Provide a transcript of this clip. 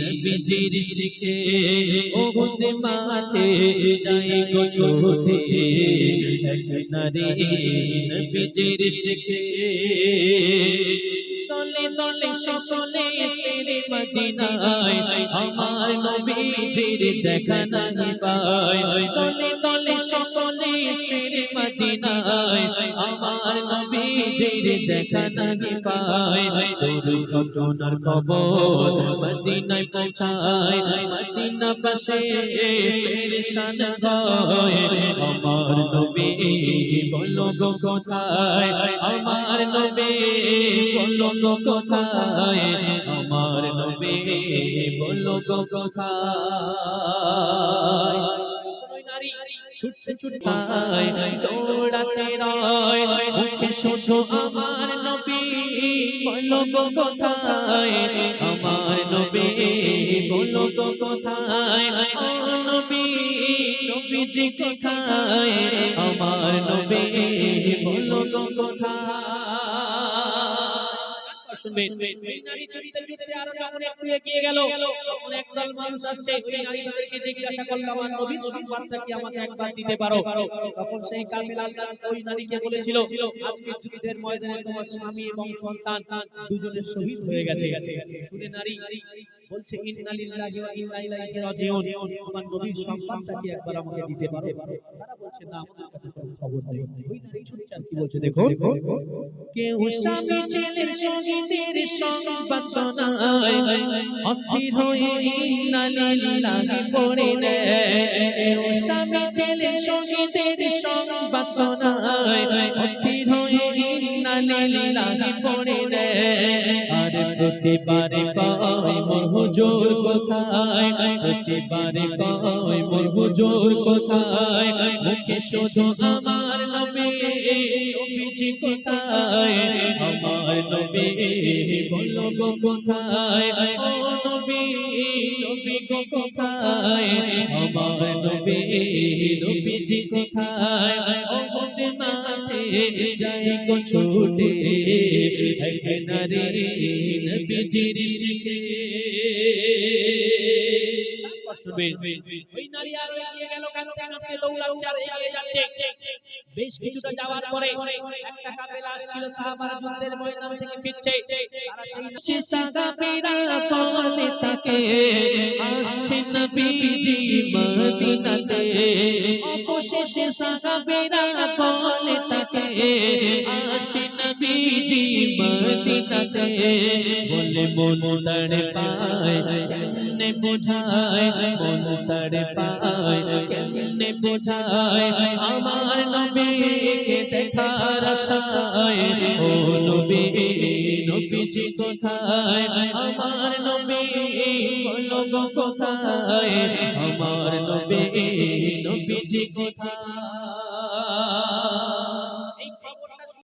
নবীজির শিখে ওহুদ মাঠে যাই গো ছোটে এক নারী নবীজির শিখে দলে দলে সকলে ফিরে মদিনায় আমার নবীজির দেখা নাই পায় দলে দলে সকলে ফিরে মদিনায় আমার নবীজির দেখা নাই পায় দুর্ঘটনার খবর মদিনায় পৌঁছায় মদিনা বাসে পেরেশান হয় আমার গো কোথায় আমার নবী বলল গো কোথায় আমার নবী বলল গো কোথায় ছুটতে ছুটতে দৌড়াতে রয় মুখে আমার নবী বলো গো কোথায়? আমার নবী বলো গো কোথায়? ও নবী নবীজি কোথায়? আমার নবী বলো গো কোথায়? শুনবেন নারী চরিত্র ছুটতে আরও যখন একটু এগিয়ে গেল, তখন একদল মানুষ আসছে। সেই নারী জিজ্ঞাসা করল, আমার নবীর সংবাদটা কি আমাকে একবার দিতে পারো? তখন সেই কাফেলা আল্লাহ ওই নারীকে বলেছিল, আজকে যুদ্ধের ময়দানে তোমার স্বামী এবং সন্তান দুজনের শহীদ হয়ে গেছে। শুনে নারী বলছে ইন্না লিল্লাহি ওয়া ইন্না ইলাইহি রাজিউন। আমার নবীর কি একবার আমাকে দিতে পারো। তারা বলছে না আমাদের কাছে কোনো খবর নেই। ওই নারী কি বলছে দেখো। কেউ স্বামী ছেলের সঙ্গীতের সংবাদ শোনায়। অস্থির হয়ে ইন্না লিল্লাহি পড়ে নেয় কেউ স্বামী ছেলের সঙ্গীতের সংবাদ শোনায়। অস্থির হয়ে ইন্না লিল্লাহি পড়ে নেয় আর প্রতিবারে কয় মোর হুজুর কোথায়, প্রতিবারে কয় মোর হুজুর কোথায়, মুখে শুধু আমার নবী নবীজি কোথায়? আমার নবী বলো গো কোথায়? ও নবী নবী গো কোথায়? আমার নবী নবীজি কোথায়? ও মাঠে যাই গো ছুটে এক নারী নবীজির শিখে ওই নারী আর এগিয়ে গেল কাঁদতে কাঁদতে দৌড়াচ্ছে আর এগিয়ে যাচ্ছে। বেশ কিছুটা যাওয়ার পরে একটা কাফেলা আসছিল সাহাবারা যুদ্ধের ময়দান থেকে ফিরছে। তারা সেই সাহাবীরা তাকে আসছে নবীজি মদিনাতে। অবশেষে সাহাবীরা বলে তাকে আসছে নবীজি মদিনাতে বলে মন তাড়ে পায় বোঝায়? মন তাড়ে পায় বোঝায়? আমার নবীকে দেখার ও নবী নবীজি কোথায়? আমার নবী বলো কোথায়? আমার নবী নবীজি কোথায়?